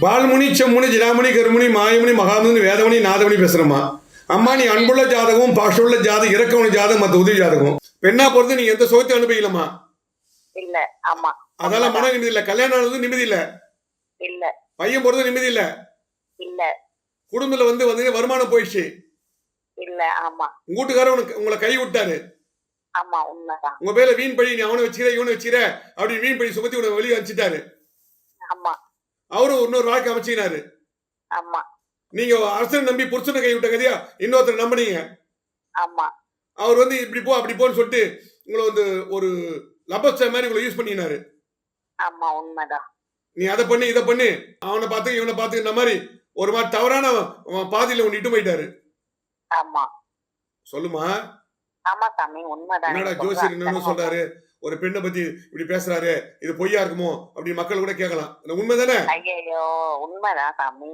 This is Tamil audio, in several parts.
பால்முனி செம்முனி ஜினாமணி கருமுனி மாயமுனி மகாமுனி வேதமணி நாதமணி பேசுறமா அம்மா நீ அன்புள்ள ஜாதகம் பாஷுள்ள ஜாதகம் இறக்கவனி ஜாதகம் மற்ற உதவி ஜாதகம் பெண்ணா பொறுத்து நீங்க எந்த சுகத்தை அனுபவிக்கலாமா இல்ல ஆமா. அதெல்லாம் மன நிம்மதி இல்ல. கல்யாணம் ஆனது நிம்மதி இல்ல? இல்ல. பையன் போறது நிம்மதி இல்ல? இல்ல. குடும்பத்துல வந்து வந்து வருமானம் போயிடுச்சு. இல்ல ஆமா. உங்க வீட்டுக்காரர் உனக்கு உங்களை கை விட்டாரு. ஆமா உண்மைதான். உங்க பேர்ல வீண் பழி நீ அவனை வச்சுக்கிற இவனை வச்சுக்கிற அப்படி வீண் பழி சுமத்தி உன வெளியே அனுப்பிச்சிட்டாரு. ஆமா. அவரும் இன்னொரு வாழ்க்கை அமைச்சினாரு ஆமா. நீங்க அரசனை நம்பி புருஷனை கை விட்ட கதையா? இன்னொருத்தர் நம்பினீங்க. ஆமா. அவர் வந்து இப்படி போ அப்படி போன்னு சொல்லிட்டு உங்களை வந்து ஒரு லபஸ்டர் மாதிரி உங்களை யூஸ் பண்ணினாரு ஆமா உண்மைதான். நீ அதை பண்ணி இதை பண்ணி அவனை பார்த்து இவனை பார்த்து இந்த மாதிரி ஒரு மாதிரி தவறான பாதியில ஒன்று இட்டு போயிட்டாரு. ஆமா. சொல்லுமா? ஆமா சாமி உண்மைதான். என்னடா ஜோசியர் என்னன்னு சொல்றாரு. ஒரு பெண்ணை பத்தி இப்படி பேசுறாரு. இது பொய்யா இருக்குமோ அப்படின்னு மக்கள் கூட கேட்கலாம். உண்மைதானே? ஐயோ உண்மைதான் சாமி.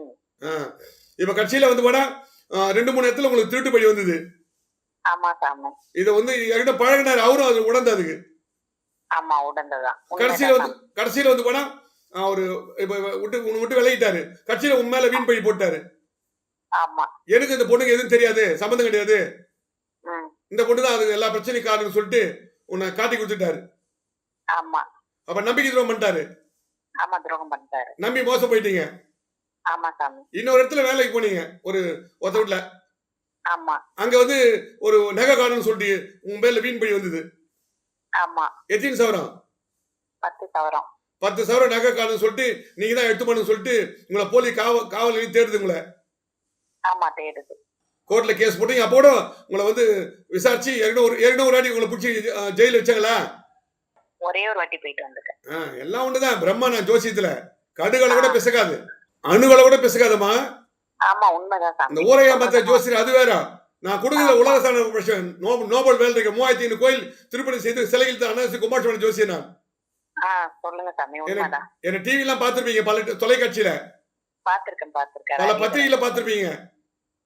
இப்ப கட்சியில வந்து போனா ரெண்டு மூணு இடத்துல உங்களுக்கு திருட்டு படி வந்தது. ஆமா சாமி. இதை வந்து என்கிட்ட பழகினாரு? அவரும் அது உடந்து அதுக்கு ஆமா உடந்ததான் கடைசியில வந்து கடைசியில வந்து போனா அவரு இப்ப விட்டு விட்டு விலகிட்டாரு. கட்சியில உன் மேல வீண் பழி போட்டாரு. எனக்கு இந்த பொண்ணுக்கு எதுவும் தெரியாது? சம்மந்தம் கிடையாது. இந்த பொண்ணு தான் அது எல்லா பிரச்சனையும் காரணம்னு சொல்லிட்டு உன்னை காட்டி கொடுத்துட்டாரு. அப்ப நம்பிக்கை துரோகம் பண்ணிட்டாரு. நம்பி மோசம் போயிட்டீங்க. இன்னொரு இடத்துல வேலைக்கு போனீங்க. ஒரு ஒருத்த வீட்டுல அங்க வந்து ஒரு நகை காரணம்னு சொல்லிட்டு உன் பேர்ல வீண் பழி வந்தது. எத்தனை சவரம்? பத்து சவரம். பத்து சவரம் நகை காரணம் சொல்லிட்டு நீங்க தான் எடுத்து பண்ணு சொல்லிட்டு உங்களை போலி காவல் காவல் நிலையம் தேடுது உங்களை. கோர்ட்ல கேஸ் போட்டீங்க அப்போட உங்களை வந்து விசாரிச்சு ஏற்கனவே ஒரு ஏற்கனவே ஒரு வாட்டி உங்களை பிடிச்சி ஜெயில வச்சாங்களா? ஒரே ஒரு வாட்டி போயிட்டு வந்துட்டேன். எல்லாம் ஒண்ணுதான். பிரம்மா நான் ஜோசியத்துல. கடுகளை கூட பிசகாது அணுகளை கூட பிசகாதம்மா ஆமா உண்மைதான் அந்த சாமி ஊரையா மத்த ஜோசியர் அது வேற. நான் கொடுக்குற உலக சாதனை நோபல் வேலை இருக்க மூவாயிரத்தி ஐநூறு கோயில் திருப்பணி செய்து சிலைகள் தான் அனாசி குமாரசுவாமி ஜோசியர் நான். சொல்லுங்க சாமி உண்மைதான். என்ன டிவி எல்லாம் பார்த்திருப்பீங்க? பல தொலைக்காட்சியில? பாத்திருக்கேன் பாத்திருக்கேன் பல பத்திரிகையில பார்த்திருப்பீங்க?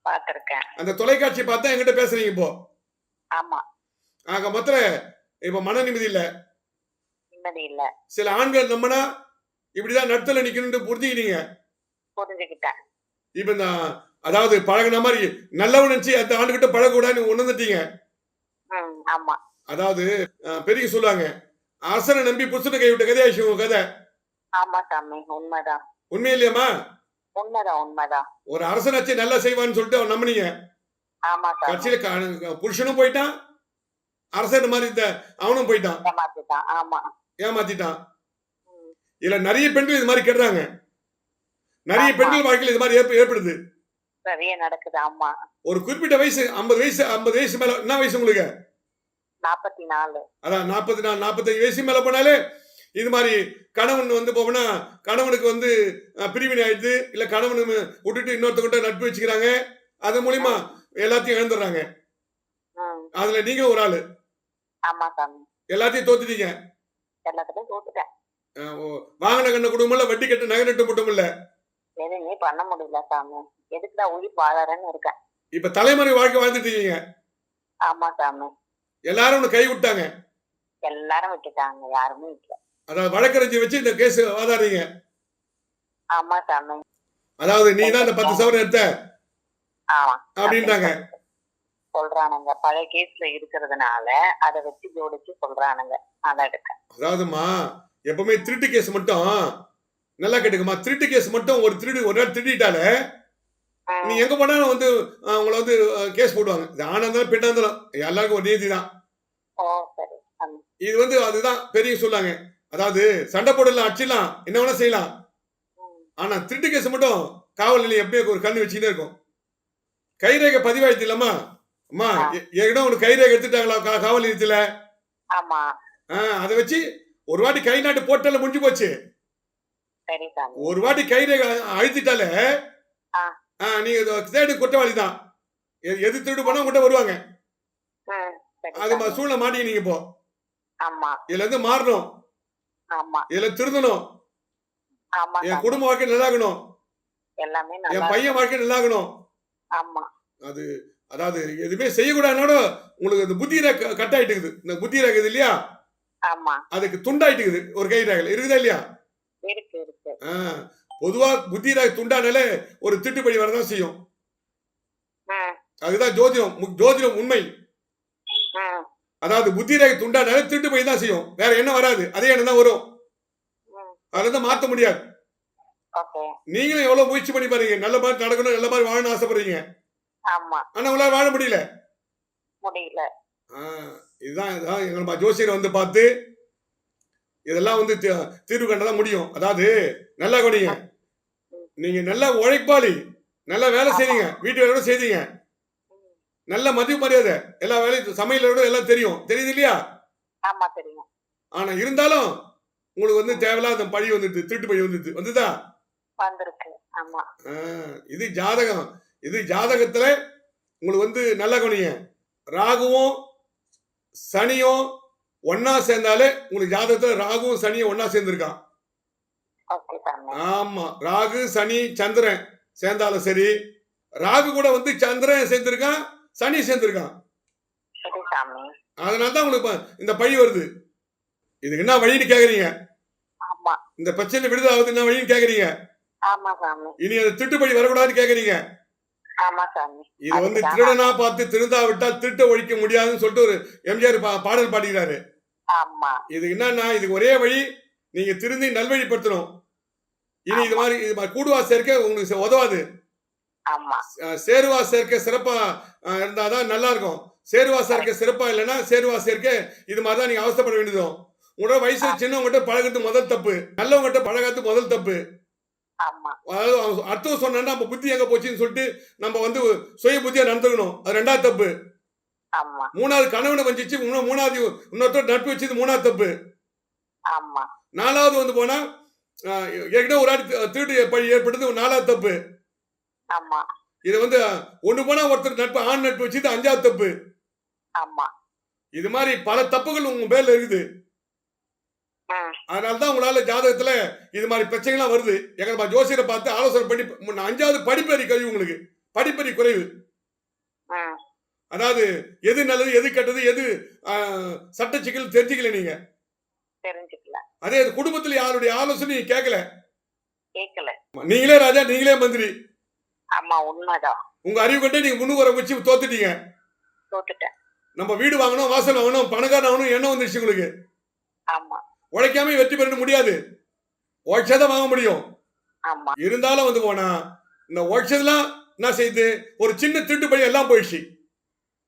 பாத்திருக்கேன் அந்த தொலைக்காட்சி பார்த்தா என்கிட்ட பேசுறீங்க இப்போ? ஆமா. ஆக மொத்தம் இப்ப மன நிம்மதி இல்ல? நிம்மதி இல்ல. சில ஆண்கள் நம்பினா இப்படிதான் நடுத்தல நிக்கணும்னு புரிஞ்சுக்கிட்டேன். இப்ப இந்த அதாவது பழகுன மாதிரி நல்லவன் நினைச்சு அந்த ஆண்டுகிட்ட பழகக்கூடாதுன்னு உணர்ந்துட்டீங்க? ஆமா. அதாவது பெரிய சொல்லுவாங்க அரசனை நம்பி புருஷனை கைவிட்ட கதையாச்சு உங்க கதை? ஆமா சாமி உண்மைதான். உண்மை இல்லையாம்மா உண்மைதான் உண்மைதான். ஒரு அரசனாச்சு நல்லா செய்வான்னு சொல்லிட்டு அவன் நம்பினீங்க. ஆமா கட்சியில புருஷனும் போயிட்டான் அரசன் மாதிரி இந்த அவனும் போயிட்டான். ஏமாத்திட்டான் ஆமா. ஏமாத்திட்டான். ம், இதுல நிறைய பெண்கள் இது மாதிரி கெடுறாங்க. நிறைய. பெண்கள் வாழ்க்கையில் இது மாதிரி ஏற்ப- ஏற்படுது. ஆமா. ஒரு குறிப்பிட்ட வயசு ஐம்பது வயசு ஐம்பது வயசு மேல என்ன வயசு உங்களுக்கு? நாற்பத்தி நாலு அதான் நாற்பத்தி நாலு நாற்பத்தஞ்சு வயசு மேல போனாலே இது மாதிரி கணவன் வந்து போனா கணவனுக்கு வந்து பிரிவினை ஆயிடுது இல்ல கணவன் விட்டுட்டு இன்னொருத்தவங்கிட்ட நட்பு வச்சுக்கிறாங்க அது மூலியமா எல்லாத்தையும் இழந்துடுறாங்க. அதுல நீங்க ஒரு ஆளு. எல்லாத்தையும் தோத்துட்டீங்க. வாங்கின கண்ண குடும்பம் இல்ல வட்டி கட்டு நகை நட்டு மட்டும் இல்ல எதுவுமே பண்ண முடியல சாமி. எதுக்குடா உயிர் வாழறேன்னு இருக்கேன். இப்ப தலைமுறை வாழ்க்கை வாழ்ந்துட்டு இருக்கீங்க. ஆமா சாமி. எல்லாரும் உன்னை கை விட்டாங்க எல்லாரும் விட்டுட்டாங்க யாருமே இல்ல. அதாவது வழக்கறிஞர் வச்சு இந்த கேஸ் வாதாடுறீங்க. ஆமா சாமி. அதாவது நீ தான் இந்த பத்து சவரம் எடுத்த? ஆமா. அப்படின்றாங்க. சொல்றானுங்க. பழைய கேஸ்ல இருக்கிறதுனால அதை வச்சு ஜோடிச்சு சொல்றானுங்க. அதை எடுக்க அதாவதுமா எப்பவுமே திருட்டு கேஸ் மட்டும் நல்லா கேட்டுக்கமா திருட்டு கேஸ் மட்டும் ஒரு திருடு ஒரு நாள் திருடிட்டாலே நீ எங்க போனாலும் வந்து அஹ், உங்களை வந்து கேஸ் போடுவாங்க. இது ஆனா இருந்தாலும் பெண்ணா இருந்தாலும் எல்லாருக்கும் ஒரு நீதி தான் இது வந்து அதுதான் பெரிய சொல்லாங்க. அதாவது சண்டை போடலாம் அடிச்சிடலாம் என்ன வேணா செய்யலாம். ஆனா திருட்டு கேஸ் மட்டும் காவல் நிலையம் எப்பயும் ஒரு கண்ணு வச்சுக்கிட்டே இருக்கும். கைரேகை பதிவாயிடுச்சு இல்லம்மா? அம்மா ஏற்கனவே ஒரு கைரேகை எடுத்துட்டாங்களா காவல் நிலையத்துல? அதை வச்சு ஒரு வாட்டி கை நாட்டு போட்டால முடிஞ்சு போச்சு. ஒரு வாட்டி கைரேகை அழுத்திட்டாலே நீங்க தேடு குற்றவாளி தான். எது எது திருடு போனா உங்கள்கிட்ட வருவாங்க. அது சூழ்நிலை மாட்டீங்க நீங்க இப்போ. ஆமா. இதுல இருந்து மாறணும். ஆமா. இதுல திருந்தணும். ஆமா என். குடும்ப வாழ்க்கை நல்லாகணும். எல்லாமே என் பையன் வாழ்க்கை நல்லாகணும். ஆமா. அது அதாவது எதுவுமே செய்யக்கூடாதுனோட உங்களுக்கு இந்த புத்தி ரேகை கட் ஆயிட்டு இருக்குது இந்த புத்தி ரேகை இது இல்லையா? ஆமா. அதுக்கு துண்டாயிட்டு இருக்குது ஒரு கை ரேகை இருக்குதா இல்லையா? இருக்கு பொதுவா புத்தி ரேகை துண்டானாலே ஒரு திட்டுப்படி வரதான் செய்யும். அதுதான் ஜோதிடம். ஜோதிடம் உண்மை. அதாவது புத்தி ரேகை துண்டானாலே திட்டுப்படி தான் செய்யும். வேற என்ன வராது. அதே எண்ணம் தான் வரும். அதுல இருந்து மாத்த முடியாது. நீங்களும் எவ்வளவு முயற்சி பண்ணி பாருங்க. நல்ல மாதிரி நடக்கணும் நல்ல மாதிரி வாழணும்னு ஆசைப்படுறீங்க. ஆனா உங்களால வாழ முடியல. முடியல. இதுதான் எங்கள் ஜோசியரை வந்து பார்த்து இதெல்லாம் வந்து தீர்வு கண்டதான் முடியும். அதாவது நல்லா கவனிங்க. நீங்க நல்ல உழைப்பாளி. நல்ல வேலை செய்றீங்க. வீட்டு வேலையோட செய்றீங்க. ம், நல்ல மதிப்பு மரியாதை எல்லா வேலையும் சமையலோட எல்லாம் தெரியும். தெரியுது இல்லையா? ஆமா தெரியும். ஆனா இருந்தாலும் உங்களுக்கு வந்து தேவையில்லாத பழி வந்துட்டு திருட்டு பழி வந்துட்டு வந்துதா? வந்திருக்கு. ஆமா. இது ஜாதகம். இது ஜாதகத்துல உங்களுக்கு வந்து நல்லா கவனிங்க. ராகுவும் சனியும் ஒன்னா சேர்ந்தாலே உங்களுக்கு ஜாதகத்துல ராகுவும் சனியும் ஒன்னா சேர்ந்திருக்கான் ஆமா. ராகு சனி சந்திரன் சேர்ந்தாலும் சரி. ராகு கூட வந்து சந்திரன் சேர்ந்திருக்கான் சனி சேர்ந்திருக்கான். அதனால தான் உங்களுக்கு இந்த பழி வருது. இதுக்கு என்ன வழின்னு கேக்குறீங்க? இந்த பிரச்சனை விடுதலை ஆகுது என்ன வழின்னு கேக்குறீங்க? இனி அந்த திட்டுப்படி வரக்கூடாதுன்னு கேக்குறீங்க? இது வந்து. திருடனா பார்த்து திருந்தா விட்டால் திருட்ட ஒழிக்க முடியாதுன்னு சொல்லிட்டு ஒரு எம்ஜிஆர் பாடல் பாடிக்கிறாரு. ஆமா. இது என்னன்னா இதுக்கு ஒரே வழி நீங்க திருந்தி நல்வழிப்படுத்தணும். இனி இது மாதிரி இது மாதிரி கூடுவா சேர்க்க உங்களுக்கு உதவாது. சேருவா சேர்க்க சிறப்பா இருந்தாதான் நல்லா இருக்கும் சேருவா சேர்க்க சிறப்பா இல்லைன்னா சேருவா சேர்க்க இது மாதிரி தான் நீங்க அவசரப்பட வேண்டியதும் உங்களோட வயசுல சின்னவங்ககிட்ட பழகிறது முதல் தப்பு. நல்லவங்ககிட்ட பழகிறது முதல் தப்பு. அதாவது அர்த்தம் சொன்னா நம்ம புத்தி எங்க போச்சுன்னு சொல்லிட்டு நம்ம வந்து சுய புத்தியா நடந்துக்கணும். அது ரெண்டாவது தப்பு. மூணாவது கணவனை வஞ்சிச்சு மூணாவது இன்னொருத்தர் நட்பு வச்சது மூணாவது தப்பு. நாலாவது வந்து போனா ஏற்கனவே ஒரு ஆள் திருட்டு பழி ஏற்பட்டது ஒரு நாலாவது தப்பு. ஆமா. இது வந்து ஒண்ணு போனா ஒருத்தர் நட்பு ஆண் நட்பு வச்சது அஞ்சாவது தப்பு. ஆமா. இது மாதிரி பல தப்புகள் உங்க பேர்ல இருக்குது. ம். அதனால தான் உங்களால ஜாதகத்துல இது மாதிரி பிரச்சனைலாம் வருது. எங்க ஜோசியரை பார்த்து ஆலோசனை பண்ணி முன்ன அஞ்சாவது படிப்பறி கழிவு உங்களுக்கு. படிப்பறி குறைவு. அதாவது எது நல்லது எது கெட்டது எது சட்ட சிக்கல் தெரிஞ்சுக்கல நீங்க. அதே குடும்பத்துல யாருடைய ஆலோசனை கேட்கல நீங்களே ராஜா நீங்களே மந்திரி. ஆமா உண்மைதான். உங்க அறிவு கண்டே நீங்க முன்னுக்கு வர வச்சு தோத்துட்டீங்க. தோத்துட்டேன். நம்ம வீடு வாங்கணும் வாசல் வாங்கணும் பணக்காரன் ஆகணும் எண்ணம் வந்துருச்சு உங்களுக்கு. ஆமா. உழைக்காம வெற்றி பெற முடியாது. உழைச்சாதான் வாங்க முடியும். ஆமா. இருந்தாலும் வந்து போனா இந்த உழைச்சதெல்லாம் என்ன செய்யுது ஒரு சின்ன திருட்டு பையன் எல்லாம் போயிடுச்சு.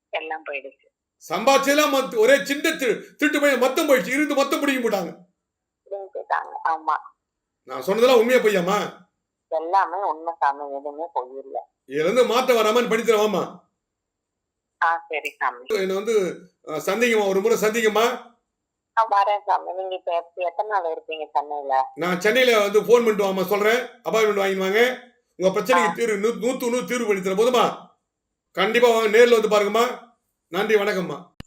எல்லாம் போயிடுச்சு. சம்பாதிச்சதெல்லாம் ஒரே சின்ன திரு- திருட்டு பையன் மொத்தம் போயிடுச்சு. இருந்து மொத்தம் பிடிக்க ஆமா. நான் சொன்னதெல்லாம் உண்மையா பொய்யாமா எல்லாமே உண்மை சாமி எதுவுமே பொய் இல்ல இதுல இருந்து மாற்றம் வராமன்னு படித்தரவாமா ஆ சரி சாமி. என்னை வந்து அஹ், சந்திங்கம்மா ஒரு முறை சந்திங்கம்மா ஆ, வரேன் சாமி. நீங்க இப்ப எத்தனை நாள் இருப்பீங்க சென்னையில? நான் சென்னையில வந்து ஃபோன் பண்ணிட்டு வாமா சொல்றேன். அப்பாயின்மெண்ட் வாங்கிட்டு வாங்க. உங்க பிரச்சனைக்கு தீர்வு நூ- நூத்து நூறு தீர்வு பண்ணி தரேன் போதுமா கண்டிப்பா வாங்க நேர்ல வந்து பாருங்கம்மா. நன்றி வணக்கம்மா.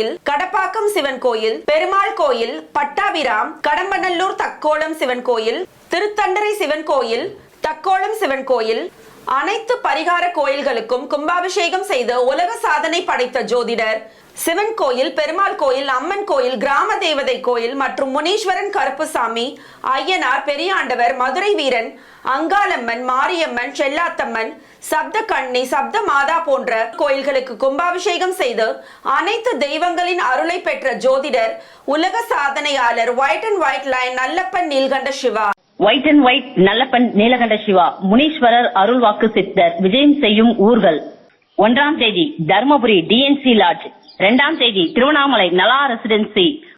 கோயில் கடப்பாக்கம் சிவன் கோயில் பெருமாள் கோயில் பட்டாபிராம் கடம்பநல்லூர் தக்கோளம் சிவன் கோயில் திருத்தண்டரை சிவன் கோயில் தக்கோளம் சிவன் கோயில் அனைத்து பரிகார கோயில்களுக்கும் கும்பாபிஷேகம் செய்த உலக சாதனை படைத்த ஜோதிடர் சிவன் கோயில் பெருமாள் கோயில் அம்மன் கோயில் கிராம தேவதை கோயில் மற்றும் முனீஸ்வரன் கருப்புசாமி ஐயனார் பெரியாண்டவர் மதுரை வீரன் அங்காளம்மன் மாரியம்மன் செல்லாத்தம்மன் சப்த கண்ணி சப்த மாதா போன்ற கோயில்களுக்கு கும்பாபிஷேகம் செய்து அனைத்து தெய்வங்களின் அருளை பெற்ற ஜோதிடர் உலக சாதனையாளர் white and white line Nallappan Neelkanda Siva. White and white Nallappan Neelakanda Siva Muneeswarar அருள்வாக்கு சித்தர் விஜயம் செய்யும் ஊர்கள். ஒன்றாம் தேதி தர்மபுரி டிஎன்சி லாட்ஜ் இரண்டாம் தேதி திருவண்ணாமலை நலா ரெசிடென்சி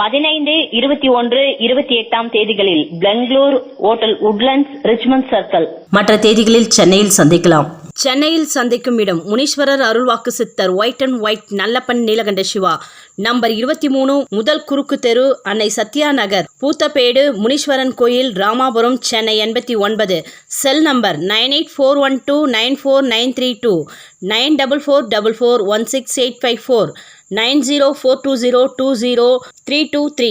பதினைந்து இருபத்தி ஒன்று இருபத்தி எட்டாம் தேதிகளில் Bangalore hotel Woodlands Richmond circle. மற்ற தேதிகளில் சென்னையில் சந்திக்கலாம். சென்னையில் சந்திக்கும் இடம் முனீஸ்வரர் அருள்வாக்கு சித்தர் white and white Nallappan Neelakanda Siva. Number இருபத்தி மூணு முதல் குறுக்கு தெரு அன்னை சத்யா நகர். பூத்தப்பேடு முனீஸ்வரன் கோயில் ராமாபுரம் சென்னை எண்பத்தி ஒன்பது. Cell number nine eight four one two nine four nine three two. Nine double four double four one six eight five four. Nine zero four two zero two zero three two three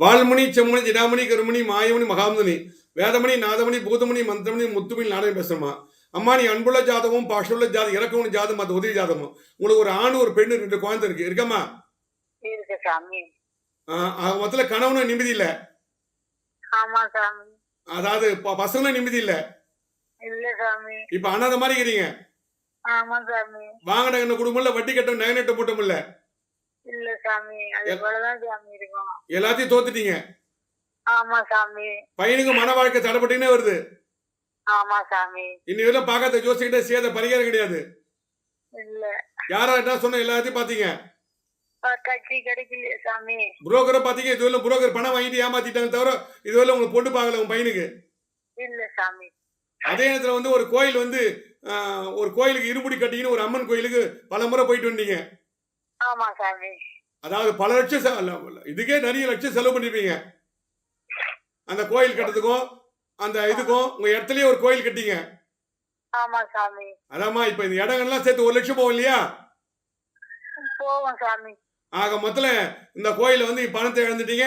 வால்மணி Chemmani ஜிடாமணி Karumani Mayamani மகாமணி வேதமணி நாதமணி பூதமணி மந்திரமணி முத்துமணி நாடகம் பேசுறமா அம்மா நீ அன்புள்ள ஜாதகம் பாஷுள்ள ஜாதகம் இறக்கமும் ஜாதகம் அது உதவி ஜாதகம் உங்களுக்கு ஒரு ஆண் ஒரு பெண்ணு ரெண்டு குழந்தை இருக்கு. இருக்கம்மா? மொத்தத்தில் கணவனும் நிம்மதி இல்லை? அதாவது பசங்களும் நிம்மதி இல்லை? இப்போ அனாத மாதிரி இருக்கிறீங்க வாங்கின என்ன குடும்பம் இல்லை வட்டி கட்டம் நகை நட்டு போட்டம் இல்லை இல்ல சாமி. அது போலதான் சாமி இருக்கும். எல்லாத்தையும் தோத்துட்டீங்க. ஆமா சாமி. பையனுக்கு மன வாழ்க்கை தடைப்பட்டுனே வருது. ஆமா சாமி. இன்னி வரையும் பார்க்காத ஜோசிக்கிட்ட சேத பரிகாரம் கிடையாது. இல்ல. யாரா என்ன சொன்ன எல்லாத்தையும் கட்சி கிடைக்கலையே சாமி. புரோக்கரை பார்த்தீங்க இதுவரை புரோக்கர் பணம் வாங்கிட்டு ஏமாத்திட்டாங்க தவிர இதுவரை உங்களுக்கு பொண்ணு பார்க்கல உங்க பையனுக்கு. இல்ல சாமி. அதே நேரத்தில் வந்து ஒரு கோயில் வந்து ஒரு கோயிலுக்கு இருமுடி கட்டிங்கன்னு ஒரு அம்மன் கோயிலுக்கு பல முறை போயிட்டு வந்தீங்க. ஆமா சாமி. அதாவது பல லட்சம் இதுக்கே நிறைய லட்சம் செலவு பண்ணிருப்பீங்க. அந்த கோயில் கட்டுறதுக்கும் அந்த இதுக்கும் உங்க இடத்துலயே ஒரு கோயில் கட்டிங்க. ஆமா சாமி. அதாம்மா இப்ப இந்த இடங்கள்லாம் சேர்த்து ஒரு லட்சம் போகும் இல்லையா? போவோம் சாமி. ஆக மொத்தல இந்த கோயில வந்து பணத்தை இழந்துட்டீங்க.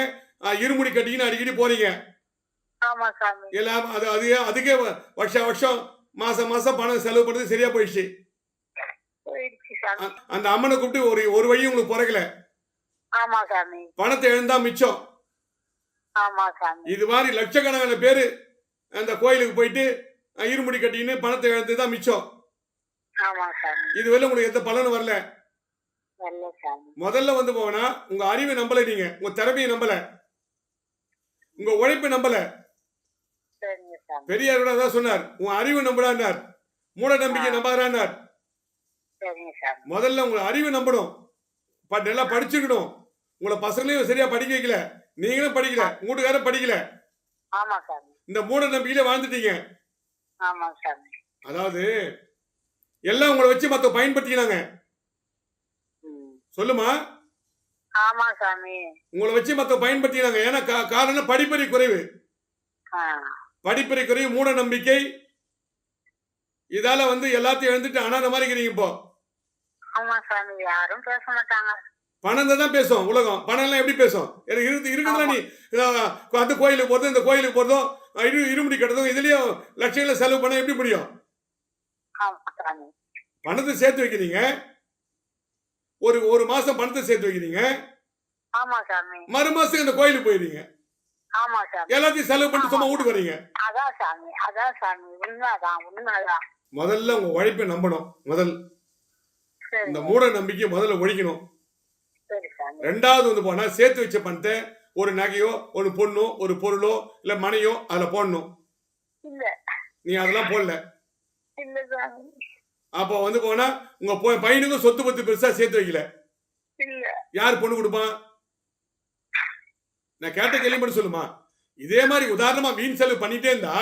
இருமுடி கட்டிங்கன்னு அடிக்கடி போறீங்க. ஆமா சாமி. எல்லாம் அது அது அதுக்கே வருஷம் வருஷம் மாசம் மாசம் பணம் செலவு பண்ணுறது சரியா போயிடுச்சு. போயிடுச்சு சாமி அ- அந்த அம்மனை கூப்பிட்டு ஒரு ஒரு வழி உங்களுக்கு பிறக்கல. ஆமா சாமி. பணத்தை இழந்தா மிச்சம். ஆமா சாமி. இது மாதிரி லட்சக்கணக்கான பேர் அந்த கோயிலுக்கு போயிட்டு இருமுடி கட்டின்னு பணத்தை இழந்து தான் மிச்சம். ஆமா சாமி. இதுவரை உங்களுக்கு எந்த பலனும் வரல. முதல்ல வந்து போனா உங்க அறிவை நம்பல நீங்க. உங்க திறமையை நம்பல. உங்க உழைப்பை நம்பல. பெரியார் அதான் சொன்னார். உன் அறிவு நம்படான்னார். மூட நம்பிக்கை நம்பாதான்னார் முதல்ல உங்க அறிவை நம்பணும். நல்லா படிச்சுக்கணும். உங்களை பசங்களையும் சரியா படிக்க வைக்கல. நீங்களும் படிக்கல. வீட்டுக்காரரும் படிக்கல. இந்த மூட நம்பிக்கையில வாழ்ந்துட்டீங்க. அதாவது எல்லாம் உங்களை வச்சு மத்த பயன்படுத்திக்கிறாங்க. சொல்லுமா? உங்களை வச்சு மத்த பயன்படுத்திக்கிறாங்க. ஏன்னா காரணம் படிப்பறி குறைவு. படிப்பறி குறைவு மூட நம்பிக்கை. இதால வந்து எல்லாத்தையும் எழுந்துட்டு அனாத மாதிரி இருக்கிறீங்க இப்போ. ஆமா சாமி யாரும் பேச மாட்டாங்க. பணம் தான் பேசும் உலகம். பணம் எல்லாம் எப்படி பேசும்? எனக்கு இருக்கு இருக்குதுல நீ? அந்த கோயிலுக்கு போறதும் இந்த கோயிலுக்கு போறதும் இரு இருமுடி கட்டுறதும் இதுலயும் லட்சங்களை செலவு பண்ண எப்படி முடியும்? பணத்தை சேர்த்து வைக்கிறீங்க. ஒரு ஒரு மாசம் பணத்தை சேர்த்து வைக்கிறீங்க. ஆமா சாமி. மறு மாசம் இந்த கோயிலுக்கு சாமி. எல்லாத்தையும் செலவு பண்ணிட்டு சும்மா வீட்டுக்கு வரீங்க. அதான் சாமி அதான் சாமி. உண்மைதான் உண்மைதான். முதல்ல உங்க உழைப்பை நம்பணும் முதல். இந்த மூட நம்பிக்கை முதல்ல ஒழிக்கணும். ரெண்டாவது வந்து போனா சேர்த்து வச்ச பணத்தை ஒரு நகையோ ஒரு பொண்ணோ ஒரு பொருளோ இல்ல மனையோ அதுல போடணும். நீ அதெல்லாம் போடல. அப்போ வந்து போனா உங்க பையனுக்கும் சொத்து பத்து பெருசா சேர்த்து வைக்கல. யார் பொண்ணு கொடுப்பான் நான் கேட்ட கேள்வி மட்டும் சொல்லுமா? இதே மாதிரி உதாரணமா வீண் செலவு பண்ணிட்டே இருந்தா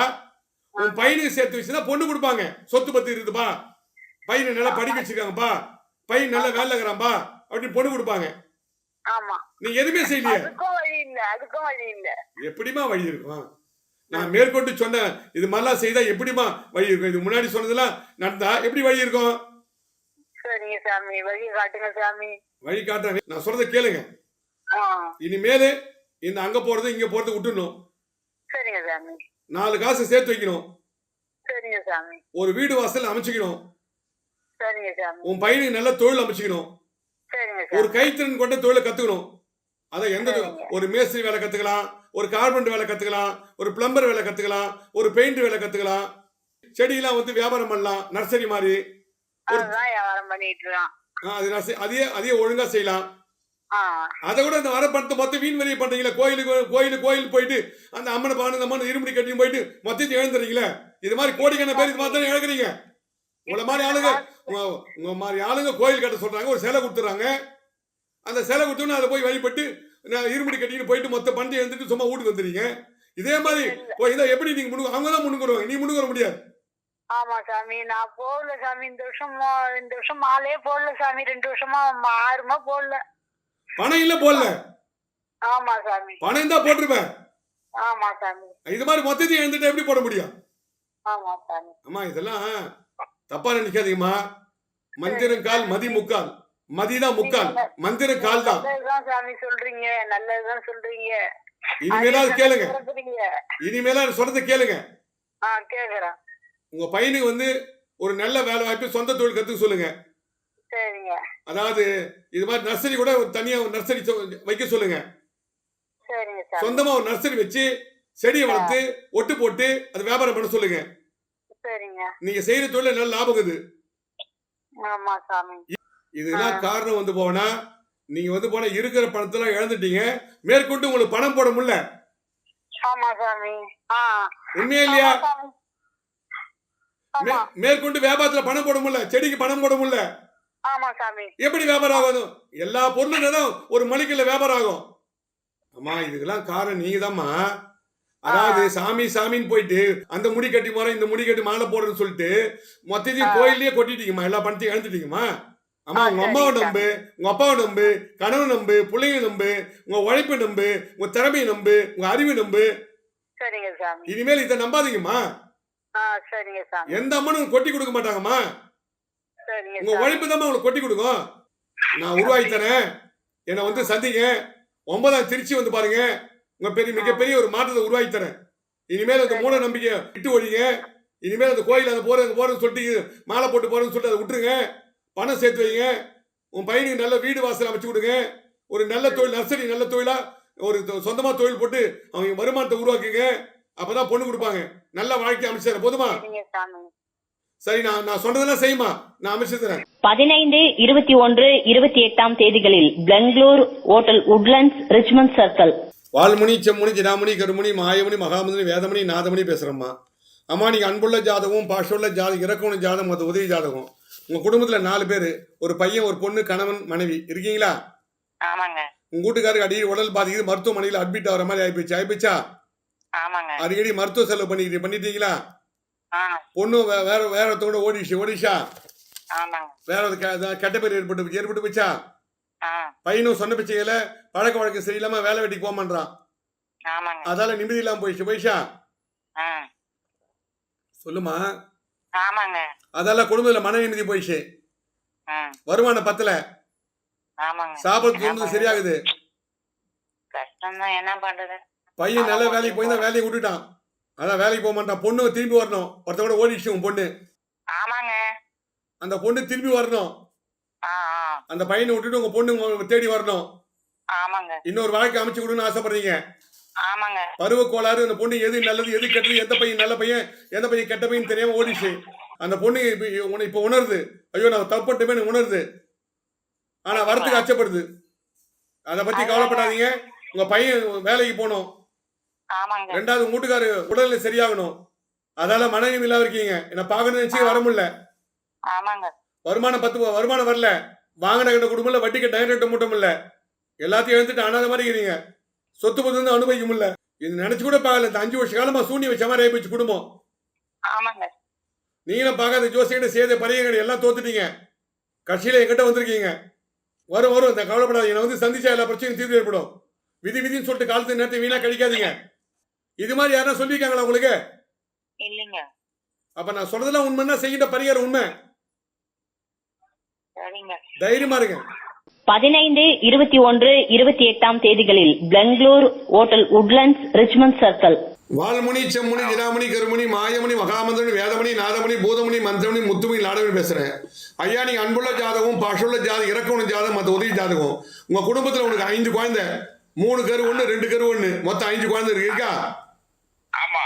உன் பையனுக்கு சேர்த்து வச்சுன்னா பொண்ணு கொடுப்பாங்க. சொத்து பத்து இருக்குதுப்பா. பையனை நல்லா படிக்க வச்சிருக்காங்கப்பா. பையன் நல்லா வேலை இருக்கிறான்பா அப்படின்னு பொண்ணு கொடுப்பாங்க. நீ எதுவுமே செய்யலையே? எப்படிமா வழி இருக்கும்? நான் மேற்கொண்டு சொன்னேன் இது மாதிரிலாம் செய்தா எப்படிமா வழி இருக்கும்? இது முன்னாடி சொன்னதெல்லாம் நடந்தா எப்படி வழி இருக்கும்? வழி காட்டுறேன் நான் சொல்றதை கேளுங்க. இனிமேலு இந்த அங்க போறது இங்க போறது விட்டுணும் சரிங்க சாமி. நாலு காசு சேர்த்து வைக்கணும். சரிங்க சாமி. ஒரு வீடு வாசல் அமைச்சுக்கணும். உன் பையனுக்கு நல்ல தொழில் அமைச்சுக்கணும். ஒரு கைத்திறன் கொண்ட தொழிலை கத்துக்கணும். அதான் எந்த. ஒரு மேஸ்திரி வேலை கத்துக்கலாம் ஒரு கார்பெண்டர் வேலை கத்துக்கலாம் ஒரு பிளம்பர் வேலை கத்துக்கலாம் ஒரு பெயிண்ட் வேலை கத்துக்கலாம். செடியெல்லாம் வந்து வியாபாரம் பண்ணலாம் நர்சரி மாதிரி. அது நர்சரி அதே அதே ஒழுங்கா செய்யலாம். அதை விட இந்த வர பணத்தை மொத்தம் வீண் வரியை பண்றீங்களா கோயிலுக்கு கோயிலுக்கு கோயில் போயிட்டு அந்த அம்மனை பானு இந்த அம்மனை இருமுடி கட்டியும் போயிட்டு மொத்தத்தை எழுந்துறீங்களே இது மாதிரி கோடிக்கணக்கான பேர் இது மாதிரி இழக்கிறீங்க உங்களை மாதிரி ஆளுங்க உங்க மாதிரி ஆளுங்க கோயில் கட்ட சொல்றாங்க ஒரு சிலை கொடுத்துறாங்க. அந்த சிலை கொடுத்தோன்னு அதை போய் வழிபட்டு நான் இருமுடி கட்டிட்டு போயிட்டு மொத்த பணத்தை எழுந்துட்டு சும்மா வீட்டுக்கு வந்துடுறீங்க. இதே மாதிரி போய் இதை எப்படி நீங்க முன்னுக்கு அவங்க தான் முன்னுக்கு வருவாங்க நீ முன்னுக்கு வர முடியாது. ஆமா சாமி நான் போடல சாமி இந்த வருஷம் இந்த வருஷம் மாலையே போடல சாமி ரெண்டு வருஷமா ஆறுமா போடல. பணம் இல்ல போடல. ஆமா சாமி. பணம் தான் போட்டிருப்பேன். ஆமா சாமி. இது மாதிரி மொத்தத்தையும் எழுந்துட்டு எப்படி போட முடியும்? ஆமா சாமி. அம்மா இதெல்லாம் தப்பா நினைக்காதீங்கம்மா. மந்திரம் கால் மதி முக்கால். மதிதான் முக்கால். மந்திரம் கால் தான் சொல்றீங்க. நல்லதுதான் சொல்றீங்க. இனிமேலாவது கேளுங்க. இனிமேலாவது சொல்றதை கேளுங்க. உங்க பையனுக்கு வந்து ஒரு நல்ல வேலை வாய்ப்பு சொந்த தொழில் கத்துக்க சொல்லுங்க. அதாவது இது மாதிரி நர்சரி கூட ஒரு தனியா ஒரு நர்சரி வைக்க சொல்லுங்க. சொந்தமா ஒரு நர்சரி வச்சு செடியை வளர்த்து ஒட்டு போட்டு அது வியாபாரம் பண்ண சொல்லுங்க. சரிங்க. நீங்க செய்யற தொழில நல்ல லாபம் இது. ஆமா சாமி. இதெல்லாம் காரணம் வந்து போனா நீங்க வந்து போனா இருக்கிற பணத்தெல்லாம் இழந்துட்டீங்க. மேற்கொண்டு உங்களுக்கு பணம் போட முடியல. ஆமா சாமி. உண்மையா இல்லையா? மேற்கொண்டு வியாபாரத்துல பணம் போட முடியல. செடிக்கு பணம் போட முடியல. ஆமா சாமி. எப்படி வியாபாரம் ஆகும்? எல்லா பொருளும் ஒரு மணிக்குள்ள வியாபாரம் ஆகும். அம்மா இதுக்கெல்லாம் காரணம் நீங்கதாம்மா. அதாவது சாமி சாமின்னு போயிட்டு அந்த முடி கட்டி போறேன் இந்த முடி கட்டி மாலை போடுறேன்னு சொல்லிட்டு மொத்தத்தையும் ஆ. கோயில்லயே கொட்டிட்டீங்கம்மா எல்லா பணத்தையும் இழந்துட்டீங்கம்மா. அம்மா உங்க அம்மாவை. நம்பு உங்க அப்பாவை நம்பு கனவு நம்பு பிள்ளைங்க நம்பு உங்க உழைப்பை நம்பு உங்க திறமையை நம்பு உங்க அறிவை நம்பு. இனிமேல் இதை நம்பாதீங்கம்மா. எந்த அம்மனும் கொட்டி கொடுக்க மாட்டாங்கம்மா. உங்க உழைப்பு தான் உங்களுக்கு கொட்டி கொடுக்கும். நான் உருவாக்கி தரேன் என்னை வந்து சந்திங்க. ஒன்பதாம் திருச்சி வந்து பாருங்க. உங்க பெரிய மிகப்பெரிய ஒரு மாற்றத்தை உருவாக்கி தரேன். இனிமேல் அந்த மூட நம்பிக்கை விட்டு ஒழிங்க. இனிமேல் அந்த கோயில் அந்த போறது போறேன்னு சொல்லிட்டு மாலை போட்டு போறேன்னு சொல்லிட்டு அதை விட்டுருங்க. பணம் சேர்த்து வைங்க. உன் பையனுக்கு நல்ல வீடு வாசல் அமைச்சு கொடுங்க. ஒரு நல்ல தொழில் நர்சரி நல்ல தொழிலா ஒரு சொந்தமா தொழில் போட்டு அவங்க வருமானத்தை உருவாக்குங்க. அப்பதான் பொண்ணு கொடுப்பாங்க. நல்ல வாழ்க்கை அமைச்சு தரேன். போதுமா? சரி நான் நான் சொன்னதெல்லாம் செய்யுமா? நான் அமைச்சு தரேன். பதினைந்து இருபத்தி ஒன்று இருபத்தி எட்டாம் தேதிகளில் Bangalore hotel Woodlands Richmond circle. Valmuni Semmuni Jadamani Karumani Mayamani மகாமணி Vedamani நாதமணி பேசுகிறோம்மா அம்மா நீங்கள் அன்புள்ள ஜாதகம் பாஷுள்ள ஜாதகம் இறக்கணும் ஜாதகம் அது உதவி ஜாதகம். உங்கள் குடும்பத்தில் நாலு பேர் ஒரு பையன் ஒரு பொண்ணு கணவன் மனைவி. இருக்கீங்களா? உங்க வீட்டுக்காருக்கு அடிக்கடி உடல் பாதிக்குது மருத்துவமனையில் அட்மிட் ஆகிற மாதிரி ஆயிப்போச்சு. ஆயிப்போச்சா? அடிக்கடி மருத்துவ செலவு பண்ணிக்கிட்டு பண்ணிட்டீங்களா? பொண்ணு வேற வேற ஓடிச்சு ஓடிச்சா வேற கெட்ட பேர் ஏற்பட்டு ஏற்பட்டு போச்சா பையனும் சொன்ன பிச்சையில பழக்க வழக்கம் சரியில்லாம வேலை வெட்டிக்கு ஆமாங்க. அதால நிம்மதி இல்லாம போயிடுச்சு. ஆ. சொல்லுமா? அதால குடும்பத்துல மன நிம்மதி போயிடுச்சு. வருமானம் பத்தல. சாப்பிட தோணுது சரியாகுது. பையன் நல்ல வேலைக்கு போய் தான் வேலையை விட்டுட்டான். அதான் வேலைக்கு போக மாட்டான். பொண்ணு திரும்பி வரணும். ஒருத்தவங்க கூட ஓடிடுச்சு உன் பொண்ணு. ஆமாங்க. அந்த பொண்ணு திரும்பி வரணும். அந்த பையனை விட்டுட்டு உங்க பொண்ணு தேடி வரணும். ஆமாங்க. இன்னொரு வாழ்க்கை அமைச்சு கொடுன்னு ஆசைப்படுறீங்க. ஆமாங்க. பருவ கோளாறு அந்த பொண்ணு எது நல்லது எது கெட்டது எந்த பையன் நல்ல பையன் எந்த பையன் கெட்ட பையன் தெரியாம ஓடிச்சு அந்த பொண்ணு இப்ப உன- இப்ப உணருது. ஐயோ நான் தப்பு பண்ணிட்டேன்னு உணருது. ஆனா வரத்துக்கு அச்சப்படுது. அதை பத்தி கவலைப்படாதீங்க. உங்க பையன் வேலைக்கு போகணும். ரெண்டாவது வீட்டுக்காரு உடல்நிலை சரியாகணும். அதால மனநிலை இல்லாம இருக்கீங்க. என்ன பார்க்கணும்னு நினைச்சு வர முடியல. வருமானம் பத்து வருமானம் வரல. வாங்கின கட்ட குடும்பம் இல்ல வட்டி கட்ட கட்ட மூட்டம் இல்ல எல்லாத்தையும் எழுந்துட்டு அனாத மாதிரி இருக்கிறீங்க. சொத்து பத்து வந்து அனுபவிக்க முடியல இது நினைச்சு கூட பார்க்கல. இந்த அஞ்சு வருஷ காலமா சூனி வச்ச மாதிரி ஆயிப்போச்சு குடும்பம். நீங்களும் பார்க்காத ஜோசியங்கிட்ட சேத பரியங்கடி எல்லாம் தோத்துட்டீங்க. கட்சியில எங்கிட்ட வந்திருக்கீங்க. வரும் வரும். இந்த கவலைப்படாதீங்க. நான் வந்து சந்திச்சா எல்லா பிரச்சனையும் தீர்வு ஏற்படும். விதி விதின்னு சொல்லிட்டு காலத்து நேரத்தை வீணா கழிக்காதீங்க. இது மாதிரி யாரா சொல்லியிருக்காங்களா உங்களுக்கு? இல்லைங்க. அப்ப நான் சொல்றதெல்லாம் உண்மைன்னா செய்கிட்ட பரிகாரம் உண்மை. தைரியமா இருங்க. பதினைந்து இருபத்தி ஒன்று இருபத்தி எட்டாம் தேதிகளில் Bangalore hotel Woodlands Richmond circle. Valmuni Semmuni Jiramani Karumani Mayamani Mahamanthiramani Vedamani Nadamani Boothamani Manthiramani முத்துமணி நாடகமணி பேசுறேன். ஐயா நீங்க அன்புள்ள ஜாதகம் பாஷுள்ள ஜாதகம் இறக்கவுள்ள ஜாதகம் மற்ற உதவி ஜாதகம். உங்க குடும்பத்துல உனக்கு ஐந்து குழந்தை. மூணு கரு ஒண்ணு ரெண்டு கரு ஒண்ணு. மொத்தம் ஐந்து குழந்தை இருக்கு இருக்கா? ஆமா.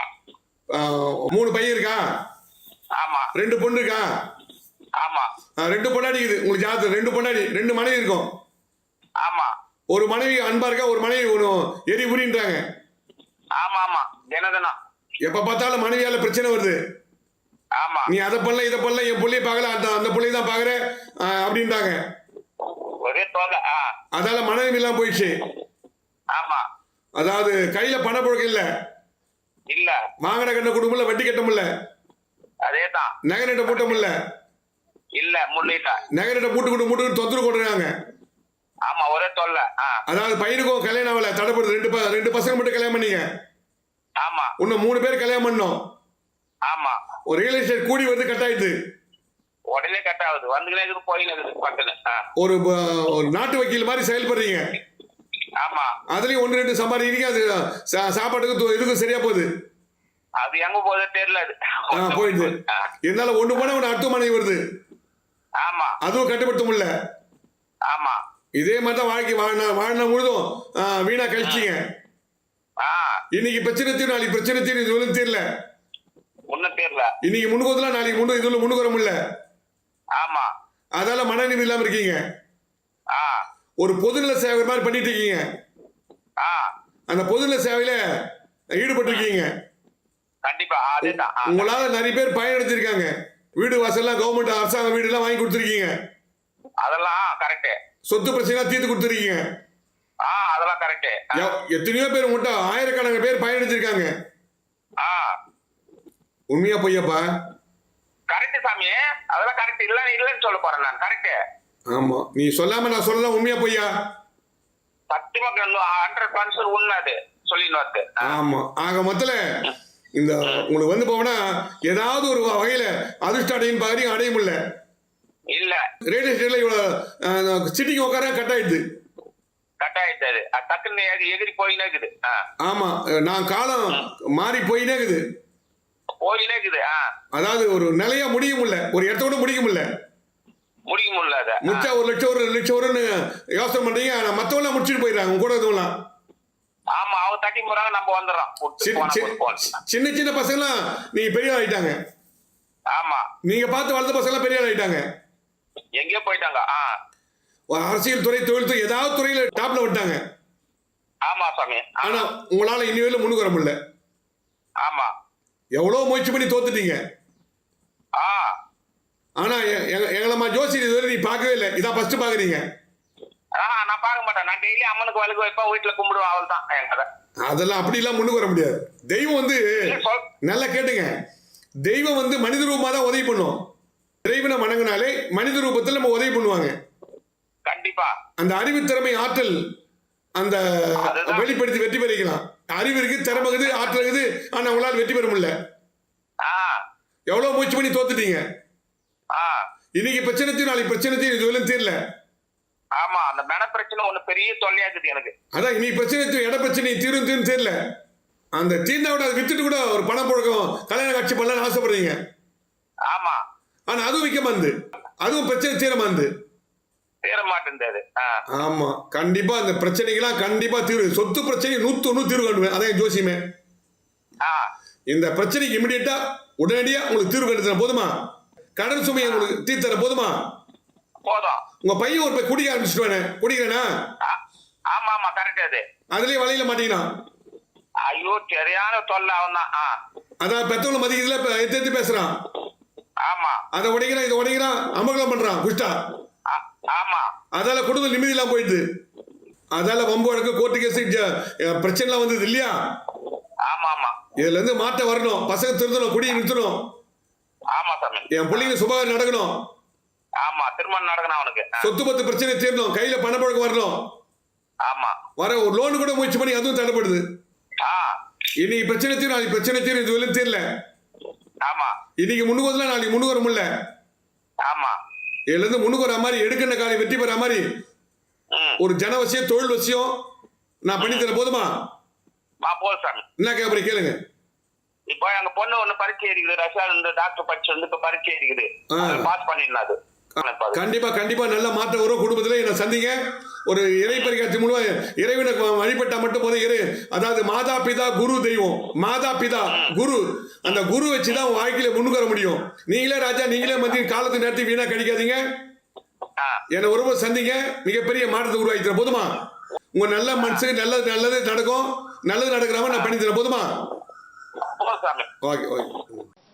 ஆஹ், மூணு பையன் இருக்கா? ஆமா. ரெண்டு பொண்ணு இருக்கா? ஆமா. ரெண்டு பொண்டாடி இருக்குது. உங்களுக்கு ஜாதகம் ரெண்டு பொண்டாடி ரெண்டு மனைவி இருக்கும். ஆமா. ஒரு மனைவி அன்பா இருக்கா ஒரு மனைவி ஒரு எரி உரின்றாங்க ஆமா ஆமா. தினதினம் எப்ப பார்த்தாலும் மனைவியால பிரச்சனை வருது. ஆமா. நீ அதை பண்ணல இதை பண்ணல என் பிள்ளைய பார்க்கல அந்த அந்த பிள்ளைய தான் பாக்குற அப்படின்றாங்க. ஒரே தொகை ஆ. அதால மனைவி எல்லாம் போயிடுச்சு. ஆமா. அதாவது கையில பணப்புழக்கம் இல்ல. இல்ல. வாங்கின கட்ட குடும்பம் வட்டி கட்ட முடியல. அதேதான். நகை நட்ட பூட்ட முடியல. இல்ல முள்ளிட்ட நகை நட்ட பூட்டு கொண்டு மூட்டு தொந்தரவு கொடுறாங்க ஆமா ஒரே தொல்லை அதாவது பையனுக்கும் கல்யாணம் ஆகல தடைப்படுது. ரெண்டு ரெண்டு பசங்க மட்டும் கல்யாணம் பண்ணீங்க. ஆமா. இன்னும் மூணு பேர் கல்யாணம் பண்ணோம். ஆமா. ஒரு ரியல் எஸ்டேட் கூடி வந்து கட் ஆயிடுது உடனே கட் ஆகுது. இருக்குது போயின்னு ஆ. ஒரு ஒரு நாட்டு வக்கீல் மாதிரி செயல்படுறீங்க. ஆமா. அதுலயும் ஒன்று ரெண்டு சம்பாதிக்கிறீங்க அது சாப்பாட்டுக்கு இதுக்கும் சரியா போகுது? அது எங்க போகுதோ தெரியல போயிடுது. இருந்தாலும் ஒண்ணு போனா ஒன்று அடுத்த மனைவி வருது. அதுவும் கட்டுப்படுத்த முடியல. ஆமா. இதே மாதிரி தான் வாழ்க்கை வாழ்னா வாழ்னா முழுதும் வீணா கழிச்சிங்க. ஆ. இன்னைக்கு பிரச்சனை தீரும் நாளைக்கு பிரச்சனை தீரும் இது ஒன்றும் தெரியல ஒன்னும் தெரியல இன்னைக்கு முன்னுக்கு வரலாம் நாளைக்கு முன்னு இதுல முன்னுக்கு வர முடியல. ஆமா. அதால மனநிலை இல்லாம இருக்கீங்க. ஆ. ஒரு பொதுநல சேவை மாதிரி பண்ணிட்டு இருக்கீங்க. ஆ. அந்த பொதுநல சேவையில ஈடுபட்டு இருக்கீங்க கண்டிப்பா உங்களால நிறைய பேர் பயனடைஞ்சிருக்காங்க. வீடு வாசல்லாம் கவர்மெண்ட் அரசாங்க வீடு எல்லாம் வாங்கி கொடுத்துருக்கீங்க. அதெல்லாம் கரெக்ட் சொத்து பிரச்சனை தீர்த்து கொடுத்துருக்கீங்க. ஆ அதெல்லாம் கரெக்ட் எத்தனையோ பேர் உங்கள்கிட்ட ஆயிரக்கணக்கான பேர் பயனடைஞ்சிருக்காங்க ஆ. உண்மையா பொய்யாப்பா? கரெக்ட் சாமி. அதெல்லாம் கரெக்ட் இல்ல இல்லன்னு சொல்ல போறேன் நான். கரெக்ட் ஆமா. நீ சொல்லாம நான் சொல்லலாம் உண்மையா பொய்யா? சத்தியமா ஹண்ட்ரட் பர்சன்ட் உண்மை அது. ஆ, ஆமா. ஆக மொத்தல இந்த உங்களுக்கு வந்து போனா ஏதாவது ஒரு வகையில அதிர்ஷ்டம் அடையும் பாருங்க அடைய முடியல இல்ல. ரேடியோ ஸ்டேட்ல இவ்வளவு சிட்டிக்கு உட்கார கட் ஆயிடுது எகிரி போயினே இருக்குது. ஆமா நான் காலம் மாறி போயினே இருக்குது. போயினே இருக்குது அதாவது ஒரு நிலையா முடிய முடியல ஒரு இடத்தோட முடிக்க முடியல முடிக்க முடியல முடிச்சா ஒரு லட்சம் ஒரு லட்சம் வரும்னு யோசனை பண்றீங்க மத்தவங்க முடிச்சுட்டு போயிடுறாங்க கூட இருக்கவங்களாம் தட்டி போறாங்க நம்ம வந்துடுறோம். சின்ன சின்ன- பசங்களாம் நீங்க பெரிய ஆயிட்டாங்க. ஆமா. நீங்க பார்த்து வளர்ந்த பசங்களாம் பெரிய ஆயிட்டாங்க. எங்கேயோ போயிட்டாங்க. ஆ. ஒரு அரசியல் துறை தொழில் துறை ஏதாவது துறையில டாப்ல விட்டாங்க ஆமா சாமி. ஆனா உங்களால இனி வரையிலும் முன்னுக்கு வர முடியல. ஆமா. எவ்வளவு முயற்சி பண்ணி தோத்துட்டீங்க. ஆ. ஆனா எங்களம்மா ஜோசி இதுவரை நீ பார்க்கவே இல்லை. இதான் ஃபர்ஸ்ட் பாக்குறீங்க நான் பார்க்க மாட்டேன். நான் டெய்லி அம்மனுக்கு வலுக்கு வைப்பேன் வீட்டுல கும்பிடுவேன் அவள் தான் என் கதை. அதெல்லாம் அப்படிலாம் முன்னுக்கு வர முடியாது. தெய்வம் வந்து நல்லா கேட்டுங்க. தெய்வம் வந்து மனித ரூபமா தான் உதவி பண்ணும். இறைவனை வணங்கினாலே மனித ரூபத்தில் நம்ம உதவி பண்ணுவாங்க. கண்டிப்பா. அந்த அறிவு திறமை ஆற்றல் அந்த. வெளிப்படுத்தி வெற்றி பெறிக்கலாம் அறிவு இருக்கு திறமை இருக்குது ஆற்றல் இருக்குது ஆனா உங்களால் வெற்றி பெற முடியல. எவ்வளவு முயற்சி பண்ணி தோத்துட்டீங்க. இன்னைக்கு பிரச்சனை தீரும் நாளைக்கு பிரச்சனை தீரும் இதுவரையும் தீரல. ஆமா அந்த மன பிரச்சனை ஒண்ணு பெரிய தொல்லையா இருக்குது எனக்கு. அதான் இன்னைக்கு பிரச்சனை இட பிரச்சனை தீரும் தீரும் தெரியல. அந்த தீர்ந்தா விட அதை வித்துட்டு கூட ஒரு பணம் புழக்கம் கல்யாண காட்சி பண்ணலாம்னு ஆசைப்படுறீங்க. ஆமா. ஆனா அதுவும் விற்க மாந்து அதுவும் பிரச்சனை தீர மாந்து தீர ஆ. ஆமா கண்டிப்பா அந்த பிரச்சனைகளாம் கண்டிப்பா தீர்வு சொத்து பிரச்சனை நூத்து ஒண்ணு தீர்வு காணுவேன் அதான் ஜோசியமே. இந்த பிரச்சனைக்கு இமிடியட்டா உடனடியா உங்களுக்கு தீர்வு கண்டுத்தர போதுமா? கடன் சுமையை உங்களுக்கு தீர்த்தர போதுமா? போதும். உங்க பையன் ஒரு போய் குடிக்க ஆரம்பிச்சுட்டு குடிக்கிறேனா? ஆமா ஆமா கரெக்ட் அது. அதுலயே வலையில மாட்டீங்கன்னா ஐயோ சரியான தொல்லை அவன் தான் ஆ. அதான் பெத்தவங்களை மதிக்கிறதுல இப்ப எடுத்து எடுத்து பேசுறான்? ஆமா. அதை உடைக்கிறான் இதை உடைக்கிறான் அமகலம் பண்றான் குஷ்டா ஆமா. அதால குடும்ப நிம்மதி இல்லாம போயிடுது. அதால வம்பு வழக்கு கோர்ட்டு கேஸ் பிரச்சனைலாம் வந்தது இல்லையா? ஆமா ஆமா இதுல இருந்து மாற்றம் வரணும். பசங்க திருந்தணும் குடியை நிறுத்தணும். ஆமா சாமி. என் பிள்ளைங்க சுபகாரம் நடக்கணும். ஆமா திருமணம் நடக்கணும் அவனுக்கு. சொத்து பத்து பிரச்சனை தீரணும். கையில பணப்பழக்கம் வரணும். ஆமா. வர ஒரு லோன் கூட முயற்சி பண்ணி அதுவும் தடைப்படுது. ஆ. இன்னைக்கு பிரச்சனை தீரும் நாளைக்கு பிரச்சனை தீரும் இது வரையும் தீரல. ஆமா. இன்னைக்கு முன்னுக்கு வரல நாளைக்கு முன்னுக்கு வர முடியல. ஆமா. இதுல இருந்து முன்னுக்கு வர மாதிரி எடுக்கிற காரியம் வெற்றி பெற மாதிரி. ஒரு ஜன வசியம் தொழில் வசியம் நான் பண்ணி தரேன் போதுமா? என்ன கேட்பறேன் கேளுங்க. இப்போ எங்க பொண்ணு ஒண்ணு பரீட்சை இருக்குது ரஷ்யா இந்த டாக்டர் படிச்சு வந்து இப்ப பரீட்சை இருக்குது. பாஸ் பண்ணிருந்தா இப்ப அது. கண்டிப்பா. கண்டிப்பா நல்ல மாற்றம் வரும் குடும்பத்துல என்ன சந்திங்க. ஒரு இறை பரிகாட்சி மூலம் இறைவனை வழிபட்டா மட்டும் போதும். இறை அதாவது மாதா பிதா குரு தெய்வம். மாதா பிதா குரு. அந்த குரு வச்சு தான் வாழ்க்கையில முன்னுக்கு வர முடியும். நீங்களே ராஜா நீங்களே மத்திய காலத்து நேரத்தை வீணா கடிக்காதீங்க. என்னை ஒருவர் சந்திங்க. மிகப்பெரிய மாற்றத்தை உருவாக்கி தரேன் போதுமா? உங்க நல்ல மனசுக்கு நல்லது நல்லது நடக்கும். நல்லது நடக்கிற மாதிரி நான் பண்ணி தரேன் போதுமா okay okay.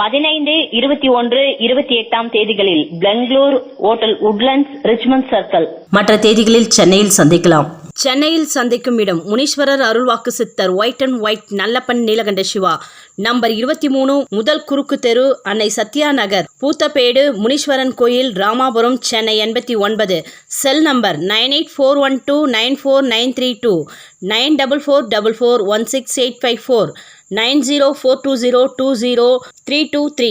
பதினைந்து இருபத்தி ஒன்று இருபத்தி எட்டாம் தேதிகளில் Bangalore hotel Woodlands Richmond circle. மற்ற தேதிகளில் சென்னையில் சந்திக்கலாம். சென்னையில் சந்திக்கும் இடம் முனீஸ்வரர் அருள்வாக்கு சித்தர் white and white Nallappan Neelakanda Siva. Number இருபத்தி மூணு முதல் குறுக்கு தெரு அன்னை சத்யா நகர் பூத்தப்பேடு முனீஸ்வரன் கோயில் ராமாபுரம் சென்னை எண்பத்தி ஒன்பது. Cell number nine eight four one two nine four nine three two nine double four double four one six eight five four. Nine zero four two zero two zero three two three